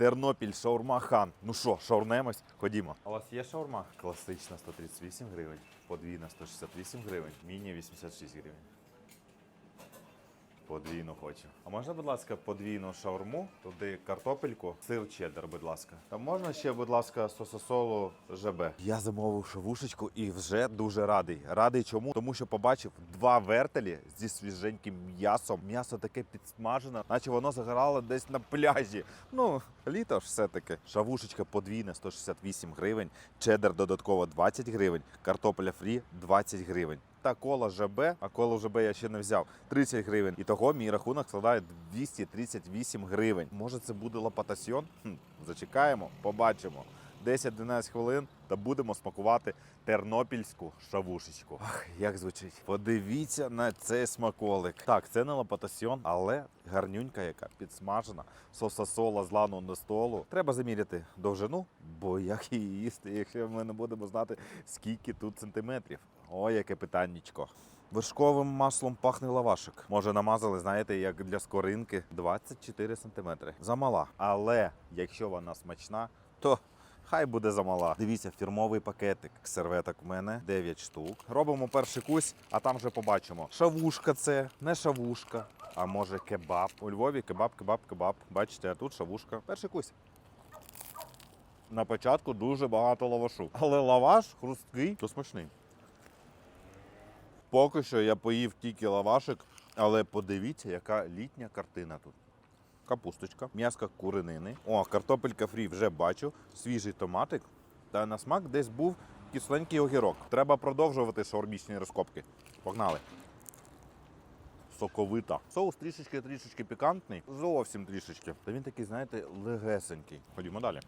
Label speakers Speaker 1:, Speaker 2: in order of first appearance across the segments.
Speaker 1: Тернопіль, шаурма хан. Ну що, шаурнемось? Ходімо. А у вас є шаурма? Класична 138 гривень, подвійна 168 гривень, міні 86 гривень. Подвійну хочу. А можна, будь ласка, подвійну шаурму, туди картопельку, сир чеддер, будь ласка. Та можна ще, будь ласка, сососолу ЖБ. Я замовив шавушечку і вже дуже радий. Радий чому? Тому що побачив два вертелі зі свіженьким м'ясом. М'ясо таке підсмажене, наче воно загорало десь на пляжі. Ну, літо ж все-таки. Шавушечка подвійна 168 гривень, чеддер додатково 20 гривень, картопеля фрі 20 гривень. Та кола ЖБ, а коло ЖБ я ще не взяв 30 гривень. І того мій рахунок складає 238 гривень. Може, це буде лопатасьйон? Хм, зачекаємо, побачимо. 10-12 хвилин та будемо смакувати тернопільську шавушечку. Ах, як звучить. Подивіться на цей смаколик. Так, це не лапатасьйон, але гарнюнька, яка підсмажена, соса-сола з лану столу. Треба заміряти довжину, бо як її їсти, якщо ми не будемо знати, скільки тут сантиметрів. Ой, яке питаннячко. Вершковим маслом пахне лавашик. Може, намазали, знаєте, як для скоринки 24 сантиметри. Замала. Але якщо вона смачна, то хай буде замала. Дивіться, фірмовий пакетик серветок в мене 9 штук. Робимо перший кусь, а там вже побачимо. Шавушка це, не шавушка. А може кебаб. У Львові кебаб, кебаб, кебаб. Бачите, а тут шавушка. Перший кусь. На початку дуже багато лавашу. Але лаваш хрусткий, то смачний. Поки що я поїв тільки лавашик, але подивіться, яка літня картина тут. Капусточка, м'яска куринини. О, картопелька фрі вже бачу, свіжий томатик. Та на смак десь був кисленький огірок. Треба продовжувати шаурмічні розкопки. Погнали. Соковита. Соус трішечки трішечки пікантний, зовсім трішечки. Та він такий, знаєте, легесенький. Ходімо далі.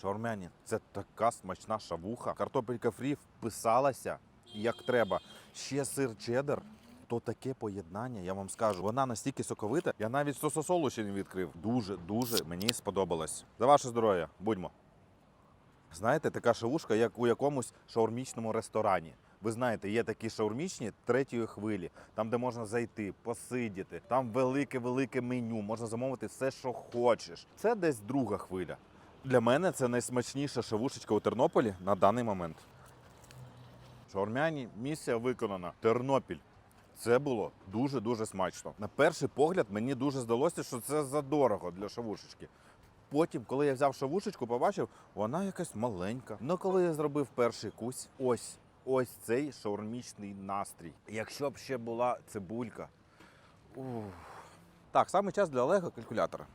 Speaker 1: Шаурмяні, це така смачна шавуха. Картопелька фрі вписалася як треба. Ще сир чеддер. То таке поєднання, я вам скажу. Вона настільки соковита, я навіть сососолу ще не відкрив. Дуже, дуже мені сподобалось. За ваше здоров'я, будьмо. Знаєте, така шавушка, як у якомусь шаурмічному ресторані. Ви знаєте, є такі шаурмічні третьої хвилі, там, де можна зайти, посидіти. Там велике-велике меню, можна замовити все, що хочеш. Це десь друга хвиля. Для мене це найсмачніша шавушечка у Тернополі на даний момент. Шаурмяні, місія виконана. Тернопіль. Це було дуже-дуже смачно. На перший погляд мені дуже здалося, що це задорого для шавушечки. Потім, коли я взяв шавушечку, побачив, вона якась маленька. Ну, коли я зробив перший кусь, ось, ось цей шаурмічний настрій. Якщо б ще була цибулька. Ух. Так, саме час для Олега калькулятора.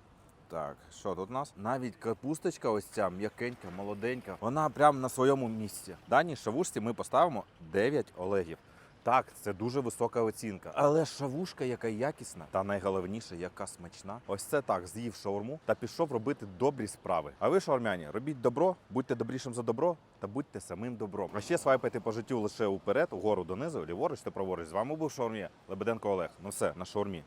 Speaker 1: Так, що тут у нас? Навіть капусточка, ось ця м'якенька, молоденька, вона прямо на своєму місці. Даній шавушці ми поставимо 9 олегів. Так, це дуже висока оцінка. Але шавушка, яка якісна, та найголовніше, яка смачна. Ось це так, з'їв шаурму та пішов робити добрі справи. А ви, шаурмяні, робіть добро, будьте добрішим за добро та будьте самим добром. А ще свайпайте по життю лише уперед, угору донизу, ліворуч та праворуч. З вами був шаурмі Лебеденко Олег. Ну все, на шаурмі.